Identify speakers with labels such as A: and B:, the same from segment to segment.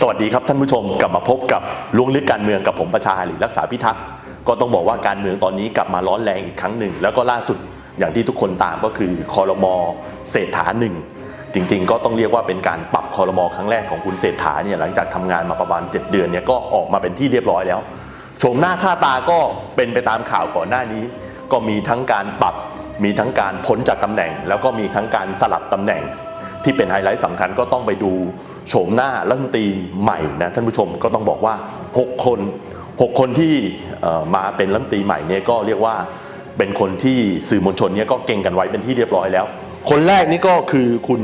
A: สวัสดีครับท่านผู้ชมกลับมาพบกับล้วงลึกการเมืองกับผมประชาหลีรักษาพิทักษ์ก็ต้องบอกว่าการเมืองตอนนี้กลับมาร้อนแรงอีกครั้งหนึ่ง แล้วก็ล่าสุดอย่างที่ทุกคนตามก็คือคอรมอเศรษฐาหนึ่งจริงๆ ก็ต้องเรียกว่าเป็นการปรับคอรมอครั้งแรกของคุณเศรษฐาเนี่ยหลังจากทำงานมาประมาณ 7 เดือนเนี่ยก็ออกมาเป็นที่เรียบร้อยแล้วโฉมหน้าค่าตาก็เป็นไปตามข่าวก่อนหน้านี้ ก็มีทั้งการปรับมีทั้งการพ้นจากตำแหน่ง แล้วก็มีทั้งการสลับตำแหน่ง ที่เป็นไฮไลท์สำคัญก็ต้องไปดูโฉมหน้ารัฐมนตรีใหม่นะท่านผู้ชมก็ต้องบอกว่า 6 คน 6 คนที่มาเป็นรัฐมนตรีใหม่เนี่ยก็เรียกว่าเป็นคนที่สื่อมวลชนเนี่ยก็เก่งกันไว้เป็นที่เรียบร้อยแล้ว คนแรกนี่ก็คือคุณ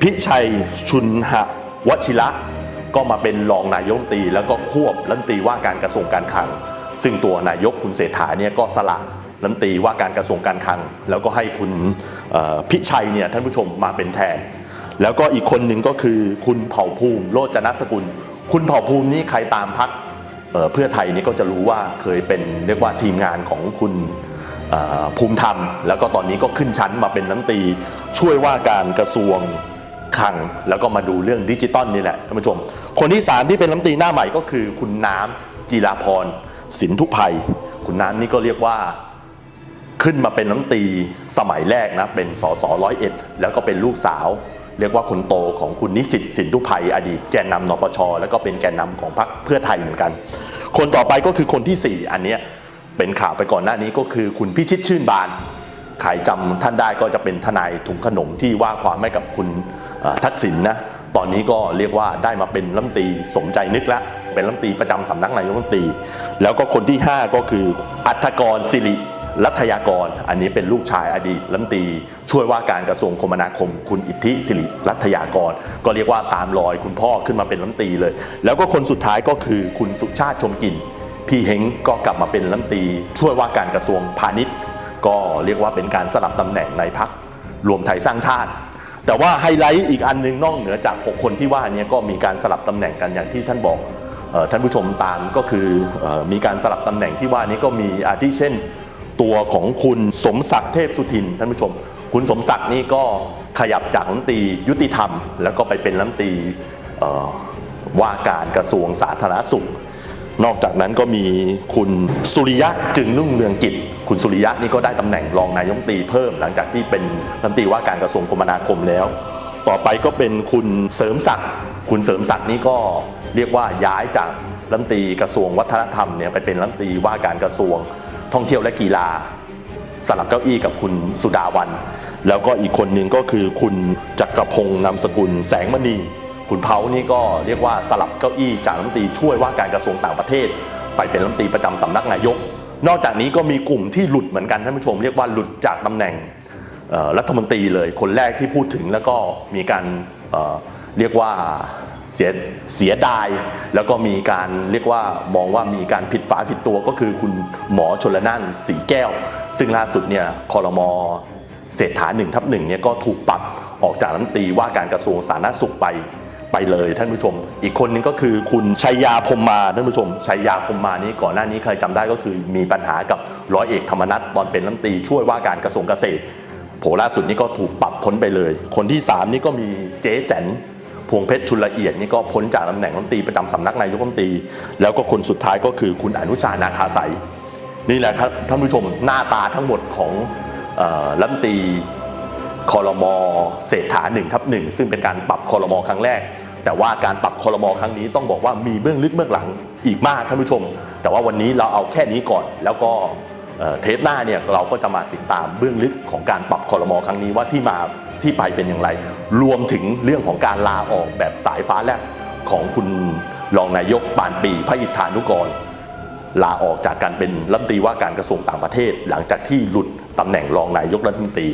A: พิชัยชุนหวชิระก็มาเป็นรองนายกรัฐมนตรีแล้วก็ควบรัฐมนตรีว่าการกระทรวงการคลัง ซึ่งตัวนายกคุณเศรษฐาเนี่ยก็สละ รัฐมนตรีว่าการกระทรวงการคลัง แล้วก็ให้คุณพิชัยเนี่ยท่านผู้ชมมาเป็นแทน แล้วก็อีกคนหนึ่งก็คือคุณเผ่าภูมิโรจนสกุล คุณเผ่าภูมินี่ใครตามพักเพื่อไทยนี่ก็จะรู้ว่าเคยเป็นเรียกว่าทีมงานของคุณภูมิธรรม แล้วก็ตอนนี้ก็ขึ้นชั้นมาเป็นรัฐมนตรีช่วยว่าการกระทรวงคลัง แล้วก็มาดูเรื่องดิจิตอลนี่แหละท่านผู้ชม คนที่ 3 ที่เป็นรัฐมนตรีหน้าใหม่ก็คือคุณน้ำจีราพรสินทุภัยคุณน้ำนี่ก็เรียกว่า ขึ้นมาเป็นรัฐมตีสมัยแรกนะ เป็นสสร้อยเอ็ดแล้วก็เป็นลูกสาว เรียกว่าคนโตของคุณนิสิตสินทุภัยอดีตแกนนำนปช แล้วก็เป็นแกนนำของพรรคเพื่อไทยเหมือนกัน คนต่อไปก็คือคนทีสี่4 อันเนี้ยเป็นข่าวไปก่อนหน้านี้ก็คือคุณพิชิตชื่นบานใครจำท่านได้ก็จะเป็นทนายถุงขนมที่ว่าความให้กับคุณทักษิณนะตอนนี้ก็เรียกว่าได้มาเป็นรัมตีสมใจนึกแล้วเป็นรัมตีประจำสำนักนายกรัฐมนตรี แล้วก็คนที่ 5 ก็คืออัธกรสิริ รัฐยากร อันนี้เป็นลูกชายอดีตรัฐมนตรีช่วยว่าการกระทรวงคมนาคม คุณอิทธิสิริรัฐยากร ก็เรียกว่าตามรอยคุณพ่อขึ้นมาเป็นรัฐมนตรีเลย แล้วก็คนสุดท้ายก็คือคุณสุชาติชมกลิ่นพี่เฮงก็กลับมาเป็นรัฐมนตรีช่วยว่าการกระทรวงพาณิชย์ ก็เรียกว่าเป็นการสลับตำแหน่งในพักรวมไทยสร้างชาติ แต่ว่าไฮไลท์อีกอันหนึงนอกเหนือจาก 6 คนที่ว่านี้ก็มีการสลับตำแหน่งกันอย่างที่ท่านบอกท่านผู้ชมตามก็คือเออมีการสลับตำแหน่งที่ว่านี้ก็มีอาทิเช่น ตัวของคุณสมศักดิ์เทพสุทินท่านผู้ชม คุณสมศักดิ์นี่ก็ขยับจากรัมตียุติธรรม แล้วก็ไปเป็นรัมตีว่าการกระทรวงสาธารณสุข นอกจากนั้นก็มีคุณสุริยะจึงรุ่งเรืองกิจ คุณสุริยะนี่ก็ได้ตำแหน่งรองนายกรัฐมตรีเพิ่มหลังจากที่เป็นรัมตีว่าการกระทรวงคมนาคมแล้ว ต่อไปก็เป็นคุณเสริมศักดิ์คุณเสริมศักดิ์นี่ก็เรียกว่าย้ายจากรัมตีกระทรวงวัฒนธรรมเนี่ยไปเป็นรัมตีว่าการกระทรวง ท่องเที่ยวและกีฬาสลับเก้าอี้กับคุณสุดาวัน แล้วก็อีกคนหนึ่งก็คือคุณจักรพงศ์นามสกุลแสงมณี คุณเผานี่ก็เรียกว่าสลับเก้าอี้จากรัฐมนตรีช่วยว่าการกระทรวงต่างประเทศ ไปเป็นรัฐมนตรีประจำสำนักนายก นอกจากนี้ก็มีกลุ่มที่หลุดเหมือนกันท่านผู้ชมเรียกว่าหลุดจากตำแหน่งรัฐมนตรีเลยคนแรกที่พูดถึงแล้วก็มีการเเรียกว่า เสียเสียดาย แล้วก็มีการเรียกว่ามองว่ามีการผิดฝาผิดตัวก็คือคุณหมอชนละนั่นสีแก้ว ซึ่งล่าสุดเนี่ยคอรมอเศรษฐาหนึ่งทับหนึ่งเนี่ยก็ถูกปรับออกจากรัฐมนตรีว่าการกระทรวงสาธารณสุขไปไปเลยท่านผู้ชม อีกคนนึงก็คือคุณชัยยาพรมมาท่านผู้ชมชัยยาพรมมานี่ก่อนหน้านี้ใครจำได้ก็คือมีปัญหากับร้อยเอกธรรมนัฐตอนเป็นรัฐมนตรีช่วยว่าการกระทรวงเกษตร โผล่ล่าสุดนี่ก็ถูกปรับพ้นไปเลย คนที่ 3 นี่ก็มีเจ๊แจัน พวงเพชรชุนละเอียดนี่ก็พ้นจากตำแหน่งรัฐมนตรีประจำสำนักนายกรัฐมนตรี แล้วก็คนสุดท้ายก็คือคุณอนุชานาคาใสนี่แหละครับท่านผู้ชมหน้าตาทั้งหมดของรัฐมนตรีคอรมอเศรษฐา1ทับหนึ่งซึ่งเป็นการปรับคอรมอครั้งแรก แต่ว่าการปรับคอรมอครั้งนี้ต้องบอกว่ามีเบื้องลึกเบื้องหลังอีกมากท่านผู้ชม แต่ว่าวันนี้เราเอาแค่นี้ก่อนแล้วก็ เทปหน้าเนี่ยเราก็จะมาติดตามเบื้องลึกของการปรับคอรมอครั้งนี้ว่าที่มาที่ไปเป็นอย่างไร รวมถึงเรื่องของการลาออกแบบสายฟ้าแลบของคุณรองนายกปานปีพระอิทธานุกร ลาออกจากการเป็นรัฐมนตรีว่าการกระทรวงต่างประเทศ หลังจากที่หลุดตำแหน่งรองนายกรัฐมนตรี